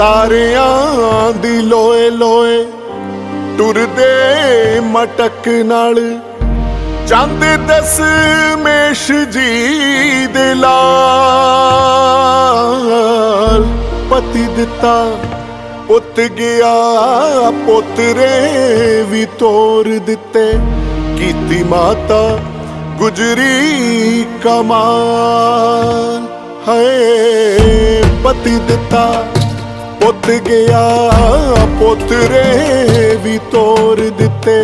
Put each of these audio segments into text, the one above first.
ਤਾਰਿਆਂ ਦੀ ਲੋਏ ਲੋਏ ਟੁਰਦੇ ਮਟਕ ਨਾਲ। ਚੰਦ ਦਸਮੇਸ਼ ਜੀ ਦੇ ਲਾਲ। ਪਤੀ ਦਿੱਤਾ, ਪੁੱਤ ਗਿਆ, ਪੁੱਤਰੇ ਵੀ ਤੋਰ ਦਿੱਤੇ। ਕੀਤੀ ਮਾਤਾ ਗੁਜਰੀ ਕਮਾਲ। ਹੈ ਪਤੀ ਦਿੱਤਾ ਪੁੱਤ ਗਿਆ ਪੁੱਤਰੇ ਵੀ ਤੋਰ ਦਿੱਤੇ।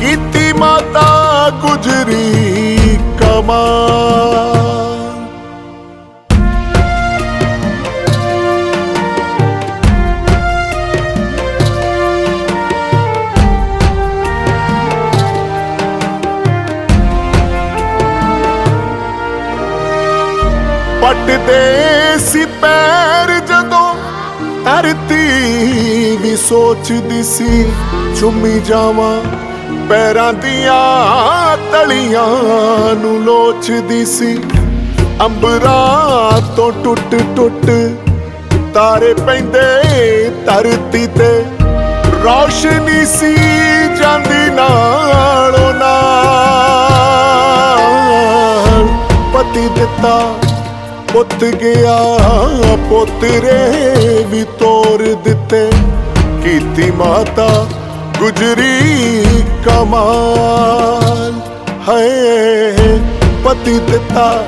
ਕੀਤੀ ਮਾਤਾ ਗੁਜਰੀ ਕਮਾਲ ਪੱਟਦੇ ਸੀ ਪੈਰ ਜਦੋਂ ਧਰਤੀ ਵੀ ਸੋਚਦੀ ਸੀ, ਚੁੰਮੀ ਜਾਵਾਂ। ਪੈਰਾਂ ਦੀਆਂ ਤਲੀਆਂ ਨੂੰ ਲੋਚਦੀ ਸੀ। ਅੰਬਰਾਂ ਤੋਂ ਟੁੱਟ ਟੁੱਟ ਤਾਰੇ ਪੈਂਦੇ ਧਰਤੀ ਤੇ। ਰੌਸ਼ਨੀ ਸੀ ਜਾਂਦੀ ਨਾਲੋਂ ਨਾਲ। ਪਤੀ ਦਿੱਤਾ ਪੁੱਤ ਗਿਆ ਪੋਤਰੇ ਵੀ ਤੋਰ ਦਿੱਤੇ। ਕੀਤੀ ਮਾਤਾ ਗੁਜਰੀ ਕਮਾਲ। ਹੈ ਪਤੀ ਦਿੱਤਾ,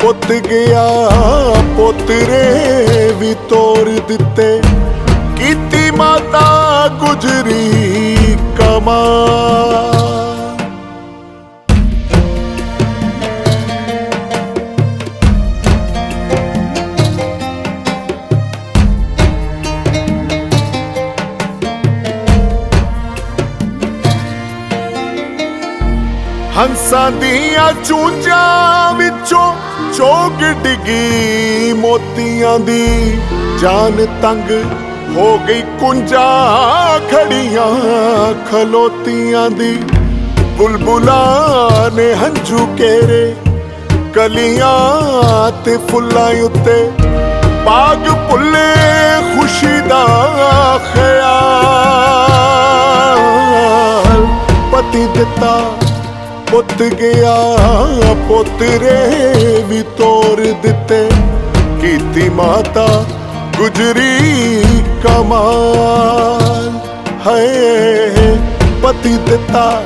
ਪੁੱਤ ਗਿਆ ਪੁੱਤਰੇ ਵੀ ਤੋਰ ਦਿੱਤੇ। ਕੀਤੀ ਮਾਤਾ ਗੁਜਰੀ ਕਮਾਲ। ਹੰਸਾਂ ਦੀਆਂ ਚੂੰਜਾਂ ਵਿੱਚੋਂ ਚੋਗ ਡਿੱਗੀ ਮੋਤੀਆਂ ਦੀ। ਜਾਨ ਤੰਗ ਹੋ ਗਈ ਕੁੰਜਾਂ ਖੜੀਆਂ ਖਲੋਤੀਆਂ ਦੀ। ਬੁਲਬੁਲਾਂ ਨੇ ਹੰਝੂ ਕੇਰੇ ਕਲੀਆਂ ਤੇ ਫੁੱਲਾਂ ਉੱਤੇ। ਬਾਗ ਭੁੱਲੇ ਖੁਸ਼ੀ ਦਾ ਪੁੱਤ ਗਿਆ, ਪੁੱਤਰੇ ਵੀ ਤੋਰ ਦਿੱਤੇ। ਕੀਤੀ ਮਾਤਾ ਗੁਜਰੀ ਕਮਾਲ। ਹੈ ਪਤੀ ਦਿੱਤਾ,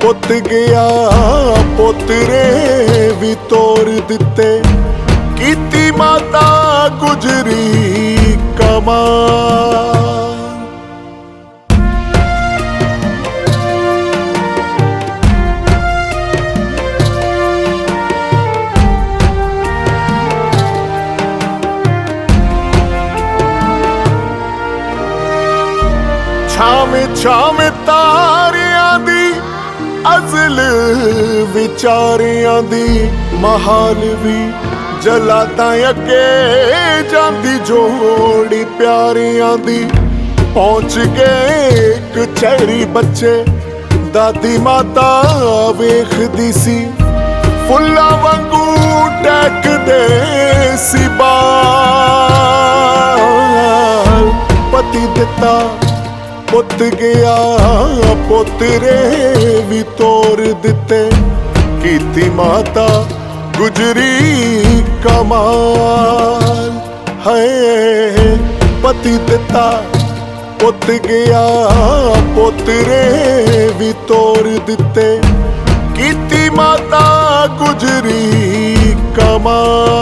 ਪੁੱਤ ਗਿਆ, ਪੁੱਤਰੇ ਵੀ ਤੋਰ ਦਿੱਤੇ। ਕੀਤੀ ਮਾਤਾ ਗੁਜਰੀ ਕਮਾਲ। ਛਾਵੇਂ ਛਾਵੇਂ ਤਾਰਿਆਂ ਦੀ, ਅਜ਼ਲ ਵਿਚਾਰਿਆਂ ਦੀ, ਮਹਾਲ ਵੀ ਜਲਾਦਾਂ ਅੱਗੇ ਜਾਂਦੀ ਜੋੜੀ ਪਿਆਰਿਆਂ ਦੀ। ਪਹੁੰਚ ਗਏ ਕਚਹਿਰੀ ਬੱਚੇ, ਦਾਦੀ ਮਾਤਾ ਵੇਖਦੀ ਸੀ। ਫੁੱਲਾਂ ਵਾਂਗੂ ਟੈਕਦੇ ਸੀ ਬਾਲ। ਪਤੀ ਦਿੱਤਾ ਪੁੱਤ ਗਿਆ ਪੁੱਤਰੇ ਵੀ ਤੋਰ ਦਿੱਤੇ। ਕੀਤੀ ਮਾਤਾ ਗੁਜਰੀ ਕਮਾਲ। ਹੈ ਪਤੀ ਦਿੱਤਾ, ਪੁੱਤ ਗਿਆ ਪੁੱਤਰੇ ਵੀ ਤੋਰ ਦਿੱਤੇ। ਕੀਤੀ ਮਾਤਾ ਗੁਜਰੀ ਕਮਾਲ।